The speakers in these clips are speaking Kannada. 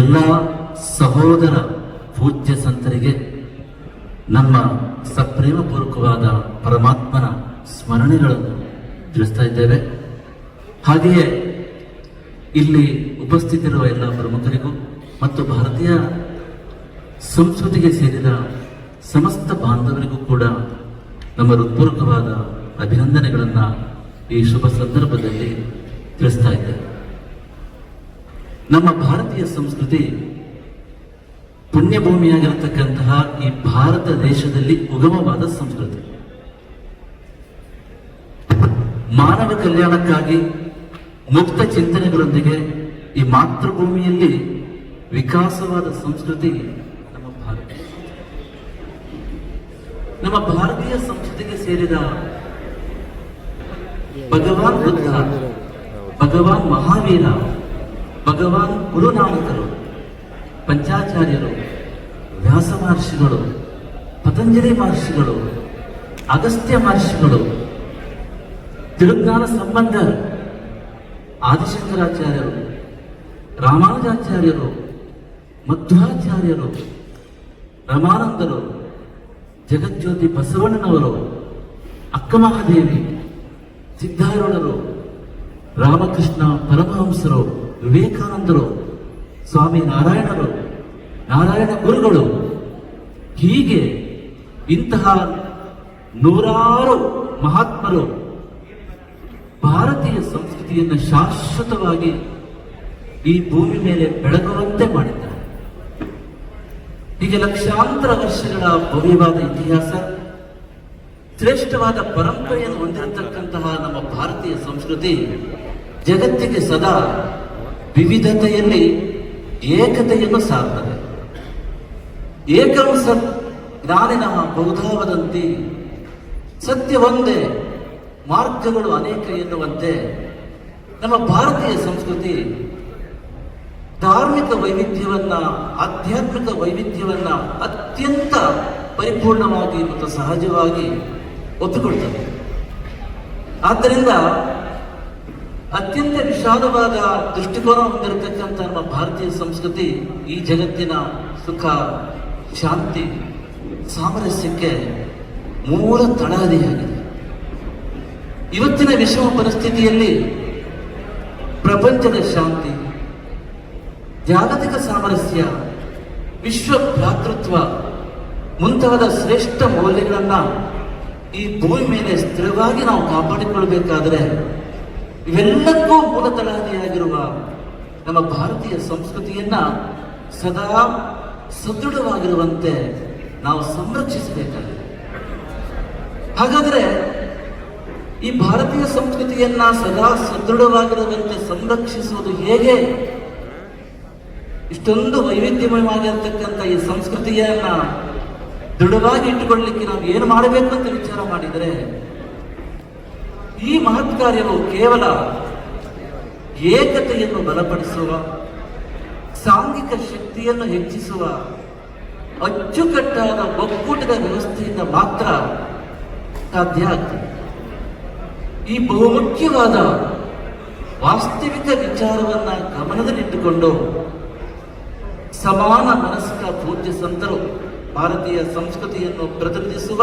ಎಲ್ಲ ಸಹೋದರ ಪೂಜ್ಯ ಸಂತರಿಗೆ ನಮ್ಮ ಸಪ್ರೇಮಪೂರ್ವಕವಾದ ಪರಮಾತ್ಮನ ಸ್ಮರಣೆಗಳನ್ನು ತಿಳಿಸ್ತಾ ಇದ್ದೇವೆ. ಹಾಗೆಯೇ ಇಲ್ಲಿ ಉಪಸ್ಥಿತಿರುವ ಎಲ್ಲ ಪ್ರಮುಖರಿಗೂ ಮತ್ತು ಭಾರತೀಯ ಸಂಸ್ಕೃತಿಗೆ ಸೇರಿದ ಸಮಸ್ತ ಬಾಂಧವರಿಗೂ ಕೂಡ ನಮ್ಮ ಹೃತ್ಪೂರ್ವಕವಾದ ಅಭಿನಂದನೆಗಳನ್ನು ಈ ಶುಭ ಸಂದರ್ಭದಲ್ಲಿ ತಿಳಿಸ್ತಾ ಇದ್ದೇವೆ. ನಮ್ಮ ಭಾರತೀಯ ಸಂಸ್ಕೃತಿ ಪುಣ್ಯಭೂಮಿಯಾಗಿರತಕ್ಕಂತಹ ಈ ಭಾರತ ದೇಶದಲ್ಲಿ ಉಗಮವಾದ ಸಂಸ್ಕೃತಿ. ಮಾನವ ಕಲ್ಯಾಣಕ್ಕಾಗಿ ಮುಕ್ತ ಚಿಂತನೆಗಳೊಂದಿಗೆ ಈ ಮಾತೃಭೂಮಿಯಲ್ಲಿ ವಿಕಾಸವಾದ ಸಂಸ್ಕೃತಿ ನಮ್ಮ ಭಾರತ. ನಮ್ಮ ಭಾರತೀಯ ಸಂಸ್ಕೃತಿಗೆ ಸೇರಿದ ಭಗವಾನ್ ಬುದ್ಧ, ಭಗವಾನ್ ಮಹಾವೀರ ಭಗವಾನ್ ಗುರುನಾನಕರು ಪಂಚಾಚಾರ್ಯರು ವ್ಯಾಸ ಮಹರ್ಷಿಗಳು ಪತಂಜಲಿ ಮಹರ್ಷಿಗಳು ಅಗಸ್ತ್ಯ ಮಹರ್ಷಿಗಳು ತಿರುಜ್ಞಾನ ಸಂಬಂಧ ಆದಿಶಂಕರಾಚಾರ್ಯರು ರಾಮಾನುಜಾಚಾರ್ಯರು ಮಧ್ವಾಚಾರ್ಯರು ರಮಾನಂದರು ಜಗಜ್ಯೋತಿ ಬಸವಣ್ಣನವರು ಅಕ್ಕಮಹಾದೇವಿ ಸಿದ್ಧಾರೂಢರು ರಾಮಕೃಷ್ಣ ಪರಮಹಂಸರು ವಿವೇಕಾನಂದರು, ಸ್ವಾಮಿ ನಾರಾಯಣರು, ನಾರಾಯಣ ಗುರುಗಳು, ಹೀಗೆ ಇಂತಹ ನೂರಾರು ಮಹಾತ್ಮರು ಭಾರತೀಯ ಸಂಸ್ಕೃತಿಯನ್ನು ಶಾಶ್ವತವಾಗಿ ಈ ಭೂಮಿ ಮೇಲೆ ಬೆಳಗುವಂತೆ ಮಾಡಿದ್ದಾರೆ. ಹೀಗೆ ಲಕ್ಷಾಂತರ ವರ್ಷಗಳ ಭವ್ಯವಾದ ಇತಿಹಾಸ, ಶ್ರೇಷ್ಠವಾದ ಪರಂಪರೆಯನ್ನು ಹೊಂದಿರತಕ್ಕಂತಹ ನಮ್ಮ ಭಾರತೀಯ ಸಂಸ್ಕೃತಿ ಜಗತ್ತಿಗೆ ಸದಾ ವಿವಿಧತೆಯಲ್ಲಿ ಏಕತೆಯನ್ನು ಸಾರ್ತದೆ ಏಕಂ ಸತ್ ಜ್ಞಾನಿನಃ ಬಹುಧಾ ವದಂತಿ ಒಂದೇ, ಮಾರ್ಗಗಳು ಅನೇಕ ಎನ್ನುವಂತೆ ನಮ್ಮ ಭಾರತೀಯ ಸಂಸ್ಕೃತಿ ಧಾರ್ಮಿಕ ವೈವಿಧ್ಯವನ್ನ, ಆಧ್ಯಾತ್ಮಿಕ ವೈವಿಧ್ಯವನ್ನ ಅತ್ಯಂತ ಪರಿಪೂರ್ಣವಾಗಿ ಮತ್ತು ಸಹಜವಾಗಿ ಒಪ್ಪಿಕೊಳ್ತದೆ. ಆದ್ದರಿಂದ ಅತ್ಯಂತ ವಿಶಾಲವಾದ ದೃಷ್ಟಿಕೋನ ಹೊಂದಿರತಕ್ಕಂಥ ನಮ್ಮ ಭಾರತೀಯ ಸಂಸ್ಕೃತಿ ಈ ಜಗತ್ತಿನ ಸುಖ, ಶಾಂತಿ, ಸಾಮರಸ್ಯಕ್ಕೆ ಮೂಲ ತಳಹದಿಯಾಗಿದೆ. ಇವತ್ತಿನ ವಿಷಮ ಪರಿಸ್ಥಿತಿಯಲ್ಲಿ ಪ್ರಪಂಚದ ಶಾಂತಿ, ಜಾಗತಿಕ ಸಾಮರಸ್ಯ, ವಿಶ್ವ ಭ್ರಾತೃತ್ವ ಮುಂತಾದ ಶ್ರೇಷ್ಠ ಮೌಲ್ಯಗಳನ್ನು ಈ ಭೂಮಿ ಮೇಲೆ ಸ್ಥಿರವಾಗಿ ನಾವು ಕಾಪಾಡಿಕೊಳ್ಳಬೇಕಾದರೆ ಇವೆಲ್ಲಕ್ಕೂ ಮೂಲ ತಳಹದಿಯಾಗಿರುವ ನಮ್ಮ ಭಾರತೀಯ ಸಂಸ್ಕೃತಿಯನ್ನ ಸದಾ ಸದೃಢವಾಗಿರುವಂತೆ ನಾವು ಸಂರಕ್ಷಿಸಬೇಕಾಗಿದೆ. ಹಾಗಾದರೆ ಈ ಭಾರತೀಯ ಸಂಸ್ಕೃತಿಯನ್ನ ಸದಾ ಸದೃಢವಾಗಿರುವಂತೆ ಸಂರಕ್ಷಿಸುವುದು ಹೇಗೆ? ಇಷ್ಟೊಂದು ವೈವಿಧ್ಯಮಯವಾಗಿರ್ತಕ್ಕಂಥ ಈ ಸಂಸ್ಕೃತಿಯನ್ನ ದೃಢವಾಗಿ ಇಟ್ಟುಕೊಳ್ಳಲಿಕ್ಕೆ ನಾವು ಏನು ಮಾಡಬೇಕು ಅಂತ ವಿಚಾರ ಮಾಡಿದರೆ ಈ ಮಹತ್ ಕಾರ್ಯವು ಕೇವಲ ಏಕತೆಯನ್ನು ಬಲಪಡಿಸುವ, ಸಾಂಘಿಕ ಶಕ್ತಿಯನ್ನು ಹೆಚ್ಚಿಸುವ, ಅಚ್ಚುಕಟ್ಟಾದ ಒಕ್ಕೂಟದ ವ್ಯವಸ್ಥೆಯಿಂದ ಮಾತ್ರ ಸಾಧ್ಯ ಆಗ್ತದೆ. ಈ ಬಹುಮುಖ್ಯವಾದ ವಾಸ್ತವಿಕ ವಿಚಾರವನ್ನ ಗಮನದಲ್ಲಿಟ್ಟುಕೊಂಡು ಸಮಾನ ಮನಸ್ಕ ಪೂಜ್ಯ ಸಂತರು ಭಾರತೀಯ ಸಂಸ್ಕೃತಿಯನ್ನು ಪ್ರತಿನಿಧಿಸುವ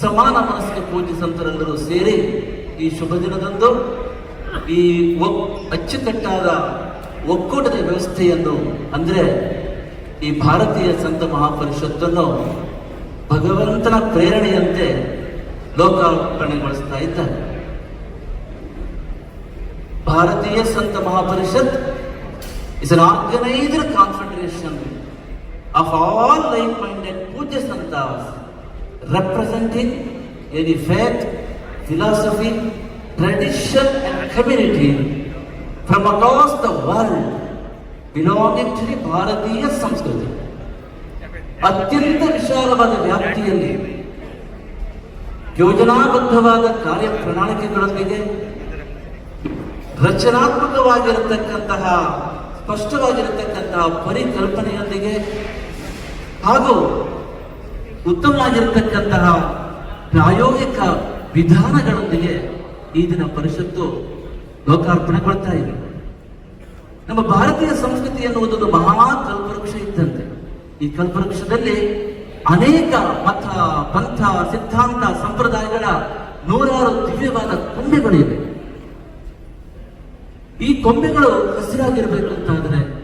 ಸಮಾನ ಮನಸ್ಕ ಪೂಜ್ಯ ಸಂತರೆಲ್ಲರೂ ಸೇರಿ ಈ ಶುಭ ದಿನದಂದು ಈ ಅಚ್ಚುಕಟ್ಟಾದ ಒಕ್ಕೂಟದ ವ್ಯವಸ್ಥೆಯನ್ನು ಅಂದರೆ ಈ ಭಾರತೀಯ ಸಂತ ಮಹಾಪರಿಷತ್ತನ್ನು ಭಗವಂತನ ಪ್ರೇರಣೆಯಂತೆ ಲೋಕಾರ್ಪಣೆಗೊಳಿಸ್ತಾ ಇದ್ದಾರೆ. Bharatiya Sant Mahaparishat is an organised confederation of all life minded ಪೂಜ್ಯ santhas representing any faith, philosophy, tradition and community from across the world belonging to the ಭಾರತೀಯ ಸಂಸ್ಕೃತಿ ಅತ್ಯಂತ ವಿಶಾಲವಾದ ವ್ಯಾಪ್ತಿಯಲ್ಲಿ ಯೋಜನಾಬದ್ಧವಾದ ಕಾರ್ಯ ಪ್ರಣಾಳಿಕೆಗಳೊಂದಿಗೆ ರಚನಾತ್ಮಕವಾಗಿರತಕ್ಕಂತಹ ಸ್ಪಷ್ಟವಾಗಿರತಕ್ಕಂತಹ ಪರಿಕಲ್ಪನೆಯೊಂದಿಗೆ ಹಾಗೂ ಉತ್ತಮವಾಗಿರತಕ್ಕಂತಹ ಪ್ರಾಯೋಗಿಕ ವಿಧಾನಗಳೊಂದಿಗೆ ಈ ದಿನ ಪರಿಷತ್ತು ಲೋಕಾರ್ಪಣೆಗೊಳ್ತಾ ಇದೆ. ನಮ್ಮ ಭಾರತೀಯ ಸಂಸ್ಕೃತಿ ಎನ್ನುವುದೊಂದು ಮಹಾ ಕಲ್ಪವೃಕ್ಷ ಇದ್ದಂತೆ. ಈ ಕಲ್ಪವೃಕ್ಷದಲ್ಲಿ ಅನೇಕ ಮತ, ಪಂಥ, ಸಿದ್ಧಾಂತ, ಸಂಪ್ರದಾಯಗಳ ನೂರಾರು ದಿವ್ಯವಾದ ಕೊಂಬೆಗಳಿವೆ. ಈ ಕೊಂಬೆಗಳು ಹಸಿರಾಗಿರ್ಬೇಕು ಅಂತಾದ್ರೆ,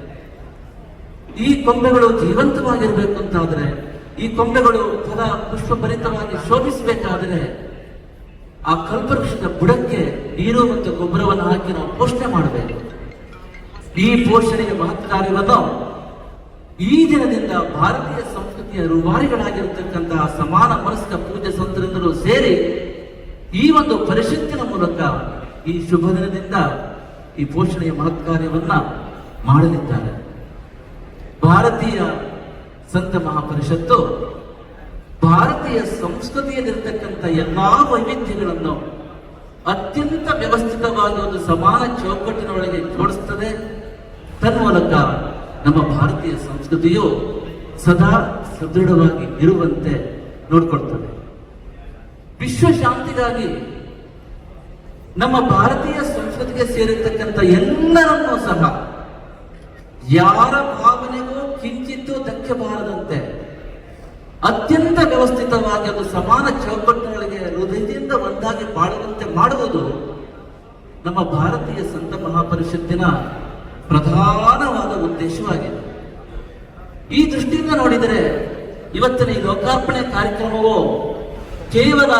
ಈ ಕೊಂಬೆಗಳು ಜೀವಂತವಾಗಿರ್ಬೇಕು ಅಂತಾದ್ರೆ, ಈ ಕೊಂಬೆಗಳು ಫಲ ಪುಷ್ಪಭರಿತವಾಗಿ ಶೋಭಿಸಬೇಕಾದ್ರೆ ಆ ಕಲ್ಪವೃಕ್ಷದ ಬುಡಕ್ಕೆ ನೀರು ಮತ್ತು ಗೊಬ್ಬರವನ್ನು ಹಾಕಿ ನಾವು ಪೋಷಣೆ ಮಾಡಬೇಕು. ಈ ಪೋಷಣೆಗೆ ಮಹತ್ ಕಾರ್ಯವನ್ನು ಈ ದಿನದಿಂದ ಭಾರತೀಯ ಸಂಸ್ಕೃತಿಯ ರೂವಾರಿಗಳಾಗಿರತಕ್ಕಂತಹ ಸಮಾನ ಮನಸ್ಕ ಪೂಜೆ ಸಂತರಿಂದಲೂ ಸೇರಿ ಈ ಒಂದು ಪರಿಷತ್ತಿನ ಮೂಲಕ ಈ ಶುಭ ದಿನದಿಂದ ಈ ಪೋಷಣೆಯ ಮಹತ್ಕಾರ್ಯವನ್ನ ಮಾಡಲಿದ್ದಾರೆ. ಭಾರತೀಯ ಸಂತ ಮಹಾಪರಿಷತ್ತು ಭಾರತೀಯ ಸಂಸ್ಕೃತಿಯಲ್ಲಿರ್ತಕ್ಕಂಥ ಎಲ್ಲಾ ವೈವಿಧ್ಯಗಳನ್ನು ಅತ್ಯಂತ ವ್ಯವಸ್ಥಿತವಾಗಿ ಒಂದು ಸಮಾನ ಚೌಕಟ್ಟಿನೊಳಗೆ ಜೋಡಿಸ್ತದೆ. ತನ್ಮೂಲಕ ನಮ್ಮ ಭಾರತೀಯ ಸಂಸ್ಕೃತಿಯು ಸದಾ ಸದೃಢವಾಗಿ ಇರುವಂತೆ ನೋಡ್ಕೊಳ್ತದೆ. ವಿಶ್ವ ಶಾಂತಿಗಾಗಿ ನಮ್ಮ ಭಾರತೀಯ ಸಂಸ್ಕೃತಿಗೆ ಸೇರಿರ್ತಕ್ಕಂಥ ಎಲ್ಲರನ್ನೂ ಸಹ ಯಾರ ಭಾವನೆಗೂ ಕಿಂಚಿತ್ತೂ ಧಕ್ಕೆ ಬಾರದಂತೆ ಅತ್ಯಂತ ವ್ಯವಸ್ಥಿತವಾಗಿ ಅದು ಸಮಾನ ಚೌಕಟ್ಟುಗಳಿಗೆ ಹೃದಯದಿಂದ ಒಂದಾಗಿ ಬಾಳುವಂತೆ ಮಾಡುವುದು ನಮ್ಮ ಭಾರತೀಯ ಸಂತ ಮಹಾಪರಿಷತ್ತಿನ ಪ್ರಧಾನವಾದ ಉದ್ದೇಶವಾಗಿದೆ. ಈ ದೃಷ್ಟಿಯಿಂದ ನೋಡಿದರೆ ಇವತ್ತಿನ ಈ ಲೋಕಾರ್ಪಣೆ ಕಾರ್ಯಕ್ರಮವು ಕೇವಲ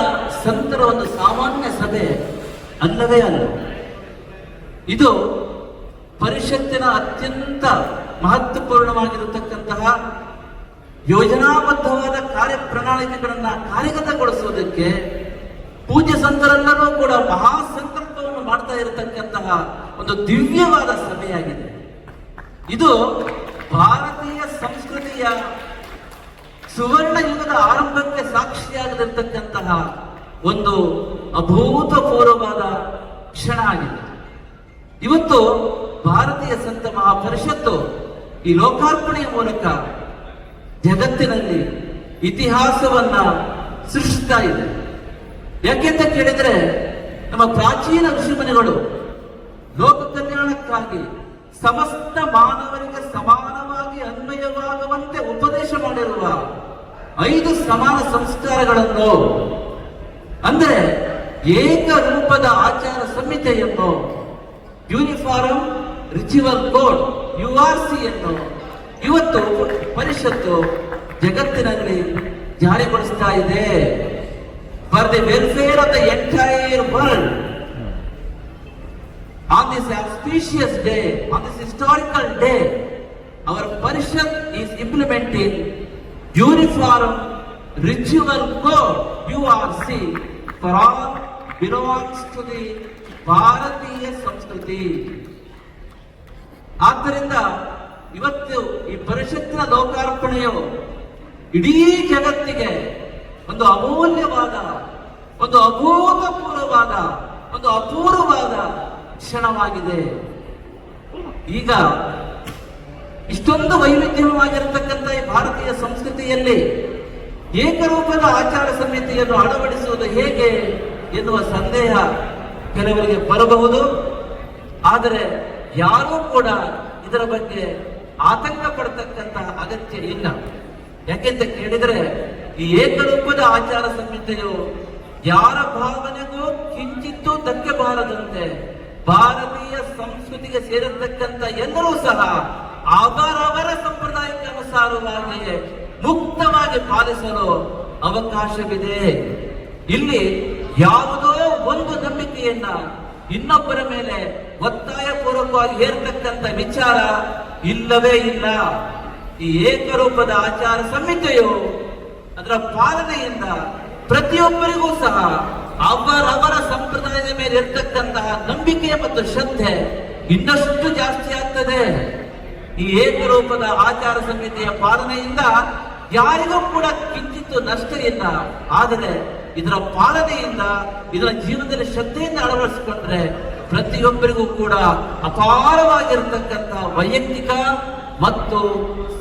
ಸಂತರ ಒಂದು ಸಾಮಾನ್ಯ ಸಭೆ ಅಲ್ಲವೇ ಅಲ್ಲ. ಇದು ಪರಿಷತ್ತಿನ ಅತ್ಯಂತ ಮಹತ್ವಪೂರ್ಣವಾಗಿರತಕ್ಕಂತಹ ಯೋಜನಾಬದ್ಧವಾದ ಕಾರ್ಯ ಪ್ರಣಾಳಿಕೆಗಳನ್ನ ಕಾರ್ಯಗತಗೊಳಿಸುವುದಕ್ಕೆ ಪೂಜ್ಯ ಸಂತರೆಲ್ಲರೂ ಕೂಡ ಮಹಾ ಸಂಕಲ್ಪವನ್ನು ಮಾಡ್ತಾ ಇರತಕ್ಕಂತಹ ಒಂದು ದಿವ್ಯವಾದ ಸಭೆಯಾಗಿದೆ. ಇದು ಭಾರತೀಯ ಸಂಸ್ಕೃತಿಯ ಸುವರ್ಣ ಯುಗದ ಆರಂಭಕ್ಕೆ ಸಾಕ್ಷಿಯಾಗದಿರ್ತಕ್ಕಂತಹ ಒಂದು ಅಭೂತಪೂರ್ವವಾದ ಕ್ಷಣ ಆಗಿದೆ. ಇವತ್ತು ಭಾರತೀಯ ಸಂತ ಮಹಾಪರಿಷತ್ತು ಈ ಲೋಕಾರ್ಪಣೆಯ ಮೂಲಕ ಜಗತ್ತಿನಲ್ಲಿ ಇತಿಹಾಸವನ್ನ ಸೃಷ್ಟಿಸ್ತಾ ಇದೆ. ಯಾಕೆಂತ ಕೇಳಿದ್ರೆ, ನಮ್ಮ ಪ್ರಾಚೀನ ಋಷಿಮುನಿಗಳು ಲೋಕ ಕಲ್ಯಾಣಕ್ಕಾಗಿ ಸಮಸ್ತ ಮಾನವರಿಗೆ ಸಮಾನವಾಗಿ ಅನ್ವಯವಾಗುವಂತೆ ಉಪದೇಶ ಮಾಡಿರುವ ಐದು ಸಮಾನ ಸಂಸ್ಕಾರಗಳನ್ನು, ಅಂದರೆ ಏಕರೂಪದ ಆಚಾರ ಸಂಹಿತೆಯನ್ನು uniform ritual code, U R C ಅನ್ನು ಇವತ್ತು ಪರಿಷತ್ತು ಜಗತ್ತಿನಲ್ಲಿ ಜಾರಿಗೊಳಿಸ್ತಾ ಇದೆ for the welfare of the entire world on this auspicious day, on this historical day, our Parishad is implementing uniform ritual code URC for all belongs to the ಭಾರತೀಯ ಸಂಸ್ಕೃತಿ ಆದ್ದರಿಂದ ಇವತ್ತು ಈ ಪರಿಷತ್ತಿನ ಲೋಕಾರ್ಪಣೆಯು ಇಡೀ ಜಗತ್ತಿಗೆ ಒಂದು ಅಮೂಲ್ಯವಾದ, ಒಂದು ಅಭೂತಪೂರ್ವವಾದ, ಒಂದು ಅಪೂರ್ವವಾದ ಕ್ಷಣವಾಗಿದೆ. ಈಗ ಇಷ್ಟೊಂದು ವೈವಿಧ್ಯವಾಗಿರತಕ್ಕಂಥ ಈ ಭಾರತೀಯ ಸಂಸ್ಕೃತಿಯಲ್ಲಿ ಏಕರೂಪದ ಆಚಾರ ಸಂಹಿತೆಯನ್ನು ಅಳವಡಿಸುವುದು ಹೇಗೆ ಎನ್ನುವ ಸಂದೇಹ ಕೆಲವರಿಗೆ ಬರಬಹುದು. ಆದರೆ ಯಾರೂ ಕೂಡ ಇದರ ಬಗ್ಗೆ ಆತಂಕ ಪಡತಕ್ಕಂತಹ ಅಗತ್ಯ ಇಲ್ಲ. ಯಾಕೆಂತ ಕೇಳಿದರೆ, ಈ ಏಕರೂಪದ ಆಚಾರ ಸಂಹಿತೆಯು ಯಾರ ಭಾವನೆಗೂ ಕಿಂಚಿತ್ತೂ ಧಕ್ಕೆ ಬಾರದಂತೆ ಭಾರತೀಯ ಸಂಸ್ಕೃತಿಗೆ ಸೇರತಕ್ಕಂತ ಎಲ್ಲರೂ ಸಹ ಅವರವರ ಸಂಪ್ರದಾಯಕ್ಕೆ ಅನುಸಾರವಾಗಿ ಮುಕ್ತವಾಗಿ ಪಾಲಿಸಲು ಅವಕಾಶವಿದೆ. ಇಲ್ಲಿ ಯಾವುದೋ ಒಂದು ನಂಬಿಕೆಯನ್ನ ಇನ್ನೊಬ್ಬರ ಮೇಲೆ ಒತ್ತಾಯ ಪೂರ್ವಕವಾಗಿ ಹೇರ್ತಕ್ಕಂಥ ವಿಚಾರ ಇಲ್ಲವೇ ಇಲ್ಲ. ಈ ಏಕರೂಪದ ಆಚಾರ ಸಂಹಿತೆಯು ಅದರ ಪಾಲನೆಯಿಂದ ಪ್ರತಿಯೊಬ್ಬರಿಗೂ ಸಹ ಅವರವರ ಸಂಪ್ರದಾಯದ ಮೇಲೆ ಇರ್ತಕ್ಕಂತಹ ನಂಬಿಕೆ ಮತ್ತು ಶ್ರದ್ಧೆ ಇನ್ನಷ್ಟು ಜಾಸ್ತಿ ಆಗ್ತದೆ. ಈ ಏಕರೂಪದ ಆಚಾರ ಸಂಹಿತೆಯ ಪಾಲನೆಯಿಂದ ಯಾರಿಗೂ ಕೂಡ ಕಿಂಚಿತ್ತು ನಷ್ಟ ಇಲ್ಲ ಆದರೆ ಇದರ ಪಾಲನೆಯಿಂದ ಇದರ ಜೀವನದಲ್ಲಿ ಶ್ರದ್ಧೆಯಿಂದ ಅಳವಡಿಸಿಕೊಂಡ್ರೆ ಪ್ರತಿಯೊಬ್ಬರಿಗೂ ಕೂಡ ಅಪಾರವಾಗಿರತಕ್ಕಂತಹ ವೈಯಕ್ತಿಕ ಮತ್ತು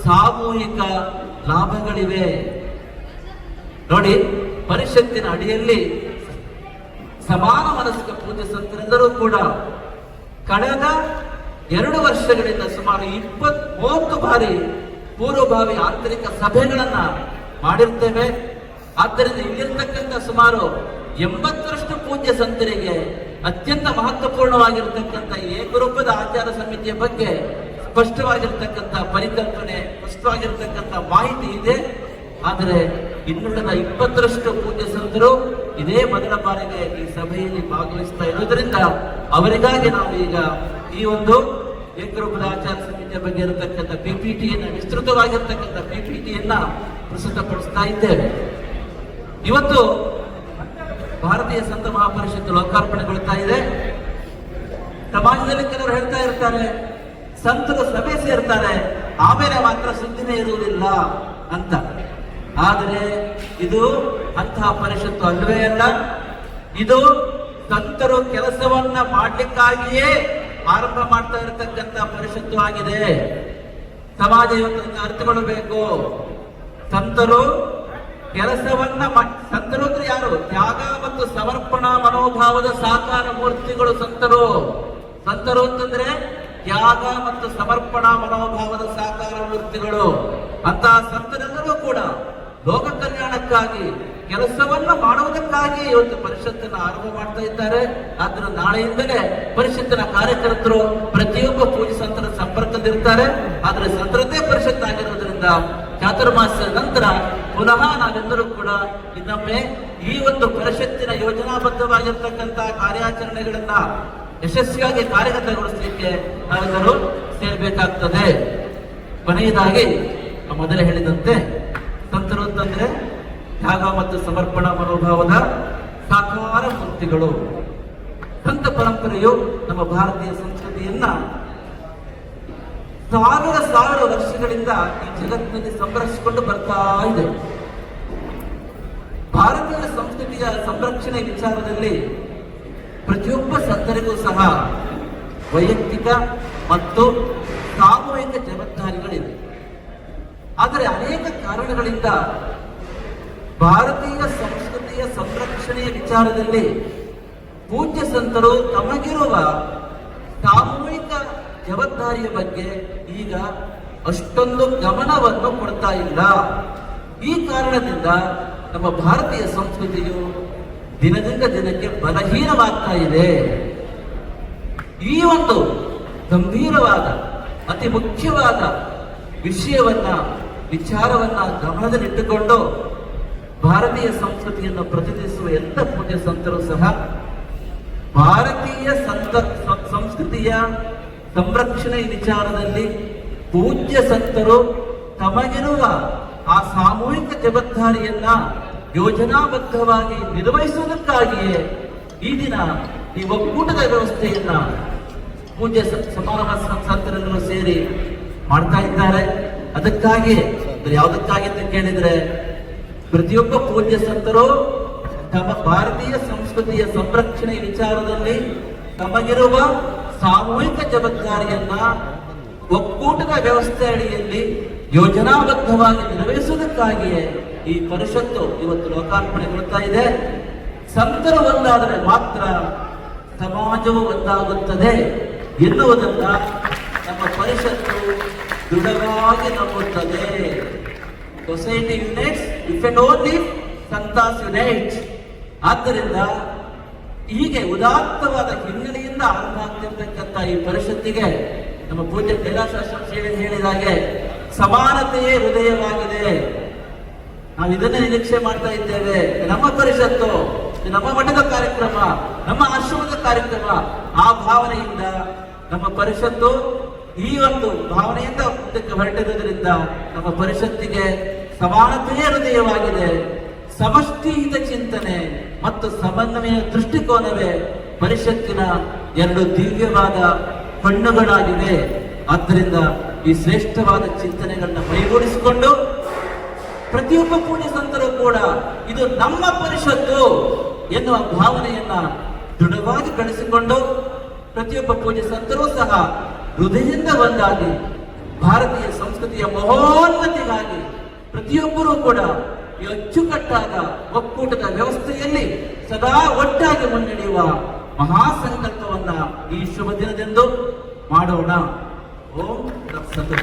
ಸಾಮೂಹಿಕ ಲಾಭಗಳಿವೆ. ನೋಡಿ, ಪರಿಷತ್ತಿನ ಅಡಿಯಲ್ಲಿ ಸಮಾನ ಮನಸ್ಕ ಪೂಜೆ ಸಂತರೆಲ್ಲರೂ ಕೂಡ ಕಳೆದ ಎರಡು ವರ್ಷಗಳಿಂದ ಸುಮಾರು ಇಪ್ಪತ್ ಮೂವತ್ತು ಬಾರಿ ಪೂರ್ವಭಾವಿ ಆಂತರಿಕ ಸಭೆಗಳನ್ನ ಮಾಡಿರ್ತೇವೆ. ಆದ್ದರಿಂದ ಇಲ್ಲಿರ್ತಕ್ಕಂಥ ಸುಮಾರು ಎಂಬತ್ತರಷ್ಟು ಪೂಜ್ಯ ಸಂತರಿಗೆ ಅತ್ಯಂತ ಮಹತ್ವಪೂರ್ಣವಾಗಿರ್ತಕ್ಕಂಥ ಏಕರೂಪದ ಆಚಾರ ಸಮಿತಿಯ ಬಗ್ಗೆ ಸ್ಪಷ್ಟವಾಗಿರ್ತಕ್ಕಂಥ ಪರಿಕಲ್ಪನೆ, ಸ್ಪಷ್ಟವಾಗಿರ್ತಕ್ಕಂಥ ಮಾಹಿತಿ ಇದೆ. ಆದರೆ ಇನ್ನುಳಿದ ಇಪ್ಪತ್ತರಷ್ಟು ಪೂಜ್ಯ ಸಂತರು ಇದೇ ಮೊದಲ ಬಾರಿಗೆ ಈ ಸಭೆಯಲ್ಲಿ ಭಾಗವಹಿಸ್ತಾ ಇರುವುದರಿಂದ ಅವರಿಗಾಗಿ ನಾವು ಈಗ ಈ ಒಂದು ಏಕರೂಪದ ಆಚಾರ ಸಮಿತಿಯ ಬಗ್ಗೆ ಇರತಕ್ಕಂಥ ಪಿಪಿಟಿಯನ್ನ, ವಿಸ್ತೃತವಾಗಿರ್ತಕ್ಕಂಥ ಪಿಪಿಟಿಯನ್ನ ಪ್ರಸ್ತುತಪಡಿಸ್ತಾ ಇದ್ದೇವೆ. ಇವತ್ತು ಭಾರತೀಯ ಸಂತ ಮಹಾಪರಿಷತ್ತು ಲೋಕಾರ್ಪಣೆಗೊಳ್ತಾ ಇದೆ. ಸಮಾಜದಲ್ಲಿ ಕೆಲವರು ಹೇಳ್ತಾ ಇರ್ತಾರೆ, ಸಂತರು ಸಭೆ ಸೇರ್ತಾರೆ, ಆಮೇಲೆ ಮಾತ್ರ ಸುದ್ದಿನೇ ಇರುವುದಿಲ್ಲ ಅಂತ. ಆದರೆ ಇದು ಅಂತಹ ಪರಿಷತ್ತು ಅಲ್ಲವೇ ಅಲ್ಲ. ಇದು ಸಂತರು ಕೆಲಸವನ್ನ ಮಾಡಲಿಕ್ಕಾಗಿಯೇ ಆರಂಭ ಮಾಡ್ತಾ ಇರತಕ್ಕಂತ ಪರಿಷತ್ತು ಆಗಿದೆ. ಸಮಾಜ ಇವತ್ತು ಅರ್ಥಗೊಳ್ಳಬೇಕು ಸಂತರು ಕೆಲಸವನ್ನ ಸಂತರು ಅಂದ್ರೆ ಯಾರು? ತ್ಯಾಗ ಮತ್ತು ಸಮರ್ಪಣಾ ಮನೋಭಾವದ ಸಾಕಾರ ಮೂರ್ತಿಗಳು ಸಂತರು. ಸಂತರು ಅಂತಂದ್ರೆ ತ್ಯಾಗ ಮತ್ತು ಸಮರ್ಪಣಾ ಮನೋಭಾವದ ಸಾಕಾರ ಮೂರ್ತಿಗಳು. ಅಂತಹ ಸಂತರೆಲ್ಲರೂ ಕೂಡ ಲೋಕ ಕಲ್ಯಾಣಕ್ಕಾಗಿ ಕೆಲಸವನ್ನ ಮಾಡುವುದಕ್ಕಾಗಿ ಇವತ್ತು ಪರಿಷತ್ತನ್ನು ಆರಂಭ ಮಾಡ್ತಾ ಇದ್ದಾರೆ. ಆದ್ರೆ ನಾಳೆಯಿಂದಲೇ ಪರಿಷತ್ತಿನ ಕಾರ್ಯಕರ್ತರು ಪ್ರತಿಯೊಬ್ಬ ಪೂಜೆ ಸಂತರ ಸಂಪರ್ಕದಲ್ಲಿರ್ತಾರೆ. ಆದ್ರೆ ಸಂತರದ್ದೇ ಪರಿಷತ್ ಆಗಿರೋದ್ರಿಂದ ಚಾತುರ್ಮಾಸ ನಂತರ ಪುನಃ ನಾವೆಲ್ಲರೂ ಕೂಡ ಇನ್ನೊಮ್ಮೆ ಈ ಒಂದು ಪರಿಷತ್ತಿನ ಯೋಜನಾಬದ್ಧವಾಗಿರ್ತಕ್ಕಂತಹ ಕಾರ್ಯಾಚರಣೆಗಳನ್ನ ಯಶಸ್ವಿಯಾಗಿ ಕಾರ್ಯಗತಗೊಳಿಸಲಿಕ್ಕೆ ನಾವೆಲ್ಲರೂ ಸೇರ್ಬೇಕಾಗ್ತದೆ. ಕೊನೆಯದಾಗಿ ಮೊದಲೇ ಹೇಳಿದಂತೆ ಸಂತರು ಅಂತಂದ್ರೆ ತ್ಯಾಗ ಮತ್ತು ಸಮರ್ಪಣಾ ಮನೋಭಾವದ ಸಾಕಾರ ಮೂರ್ತಿಗಳು. ಸಂತ ಪರಂಪರೆಯು ನಮ್ಮ ಭಾರತೀಯ ಸಂಸ್ಕೃತಿಯನ್ನ ಸಾವಿರ ಸಾವಿರ ವರ್ಷಗಳಿಂದ ಈ ಜಗತ್ತಿನಲ್ಲಿ ಸಂರಕ್ಷಿಸಿಕೊಂಡು ಬರ್ತಾ ಇದೆ. ಭಾರತೀಯ ಸಂಸ್ಕೃತಿಯ ಸಂರಕ್ಷಣೆ ವಿಚಾರದಲ್ಲಿ ಪ್ರತಿಯೊಬ್ಬ ಸಂತರಿಗೂ ಸಹ ವೈಯಕ್ತಿಕ ಮತ್ತು ಸಾಮೂಹಿಕ ಜವಾಬ್ದಾರಿಗಳಿವೆ. ಆದರೆ ಅನೇಕ ಕಾರಣಗಳಿಂದ ಭಾರತೀಯ ಸಂಸ್ಕೃತಿಯ ಸಂರಕ್ಷಣೆಯ ವಿಚಾರದಲ್ಲಿ ಪೂಜ್ಯ ಸಂತರು ತಮಗಿರುವ ಸಾಮೂಹಿಕ ಜವಾಬ್ದಾರಿಯ ಬಗ್ಗೆ ಈಗ ಅಷ್ಟೊಂದು ಗಮನವನ್ನು ಕೊಡ್ತಾ ಇಲ್ಲ. ಈ ಕಾರಣದಿಂದ ನಮ್ಮ ಭಾರತೀಯ ಸಂಸ್ಕೃತಿಯು ದಿನದಿಂದ ದಿನಕ್ಕೆ ಬಲಹೀನವಾಗ್ತಾ ಇದೆ. ಈ ಒಂದು ಗಂಭೀರವಾದ, ಅತಿ ಮುಖ್ಯವಾದ ವಿಷಯವನ್ನ, ವಿಚಾರವನ್ನ ಗಮನದಲ್ಲಿಟ್ಟುಕೊಂಡು ಭಾರತೀಯ ಸಂಸ್ಕೃತಿಯನ್ನು ಪ್ರತಿನಿಧಿಸುವ ಎಲ್ಲ ಪುಣ್ಯ ಸಂತರು ಸಹ ಭಾರತೀಯ ಸಂತ ಸಂಸ್ಕೃತಿಯ ಸಂರಕ್ಷಣೆ ವಿಚಾರದಲ್ಲಿ ಪೂಜ್ಯ ಸಂತರು ತಮಗಿರುವ ಆ ಸಾಮೂಹಿಕ ಜವಾಬ್ದಾರಿಯನ್ನ ಯೋಜನಾಬದ್ಧವಾಗಿ ನಿರ್ವಹಿಸುವುದಕ್ಕಾಗಿಯೇ ಈ ದಿನ ಈ ಒಕ್ಕೂಟದ ವ್ಯವಸ್ಥೆಯನ್ನ ಪೂಜ್ಯ ಸಮಾರಂಭ ಸಂತರೆಲ್ಲರೂ ಸೇರಿ ಮಾಡ್ತಾ ಇದ್ದಾರೆ. ಅದಕ್ಕಾಗಿ ಯಾವುದಕ್ಕಾಗಿ ಅಂತ ಕೇಳಿದ್ರೆ, ಪ್ರತಿಯೊಬ್ಬ ಪೂಜ್ಯ ಸಂತರು ತಮ್ಮ ಭಾರತೀಯ ಸಂಸ್ಕೃತಿಯ ಸಂರಕ್ಷಣೆ ವಿಚಾರದಲ್ಲಿ ತಮಗಿರುವ ಸಾಮೂಹಿಕ ಜವಾಬ್ದಾರಿಯನ್ನ ಒಕ್ಕೂಟದ ವ್ಯವಸ್ಥೆ ಅಡಿಯಲ್ಲಿ ಯೋಜನಾಬದ್ಧವಾಗಿ ನಿರ್ವಹಿಸುವುದಕ್ಕಾಗಿಯೇ ಈ ಪರಿಷತ್ತು ಇವತ್ತು ಲೋಕಾರ್ಪಣೆಗೊಳ್ತಾ ಇದೆ. ಸಂತರು ಒಂದಾದರೆ ಮಾತ್ರ ಸಮಾಜವು ಒಂದಾಗುತ್ತದೆ ಎನ್ನುವುದನ್ನ ನಮ್ಮ ಪರಿಷತ್ತು ದೃಢವಾಗಿ ನಂಬುತ್ತದೆ. Society unites if and only santhas unite ಆದ್ದರಿಂದ ಹೀಗೆ ಉದಾತ್ತವಾದ ಹಿನ್ನೆಲೆಯಿಂದ ಆರಂಭ ಆಗ್ತಿರ್ತಕ್ಕಂಥ ಈ ಪರಿಷತ್ತಿಗೆ ನಮ್ಮ ಪೂಜ್ಯ ಕೈಲಾಸಾಶ್ರಮ ಹೇಳಿದ ಹಾಗೆ ಸಮಾನತೆಯೇ ಹೃದಯವಾಗಿದೆ. ನಾವು ಇದನ್ನೇ ನಿರೀಕ್ಷೆ ಮಾಡ್ತಾ ಇದ್ದೇವೆ. ನಮ್ಮ ಪರಿಷತ್ತು ನಮ್ಮ ಮಠದ ಕಾರ್ಯಕ್ರಮ, ನಮ್ಮ ಆಶ್ರಮದ ಕಾರ್ಯಕ್ರಮ. ಆ ಭಾವನೆಯಿಂದ ನಮ್ಮ ಪರಿಷತ್ತು ಈ ಒಂದು ಭಾವನೆಯಿಂದ ಮುಂದಕ್ಕೆ ಹೊರಟಿರುವುದರಿಂದ ನಮ್ಮ ಪರಿಷತ್ತಿಗೆ ಸಮಾನತೆಯೇ ಹೃದಯವಾಗಿದೆ. ಸಮಷ್ಟಿಯಿಂದ ಚಿಂತನೆ ಮತ್ತು ಸಮನ್ವಯ ದೃಷ್ಟಿಕೋನವೇ ಪರಿಷತ್ತಿನ ಎರಡು ದಿವ್ಯವಾದ ಕಣ್ಣುಗಳಾಗಿವೆ. ಆದ್ದರಿಂದ ಈ ಶ್ರೇಷ್ಠವಾದ ಚಿಂತನೆಗಳನ್ನ ಮೈಗೂಡಿಸಿಕೊಂಡು ಪ್ರತಿಯೊಬ್ಬ ಪೂಜೆ ಸಂತರು ಕೂಡ ಇದು ನಮ್ಮ ಪರಿಷತ್ತು ಎನ್ನುವ ಭಾವನೆಯನ್ನ ದೃಢವಾಗಿ ಕಳಿಸಿಕೊಂಡು ಪ್ರತಿಯೊಬ್ಬ ಪೂಜೆ ಸಂತರೂ ಸಹ ಹೃದಯದಿಂದ ಒಂದಾಗಿ ಭಾರತೀಯ ಸಂಸ್ಕೃತಿಯ ಮಹೋನ್ನತಿಗಾಗಿ ಪ್ರತಿಯೊಬ್ಬರೂ ಕೂಡ ಅಚ್ಚುಕಟ್ಟಾದ ಒಕ್ಕೂಟದ ವ್ಯವಸ್ಥೆಯಲ್ಲಿ ಸದಾ ಒಟ್ಟಾಗಿ ಮುನ್ನಡೆಯುವ ಮಹಾಸಂಕಲ್ಪವನ್ನ ಈ ಶುಭ ದಿನದಂದು ಮಾಡೋಣ. ಓಂ ತತ್ಸತ್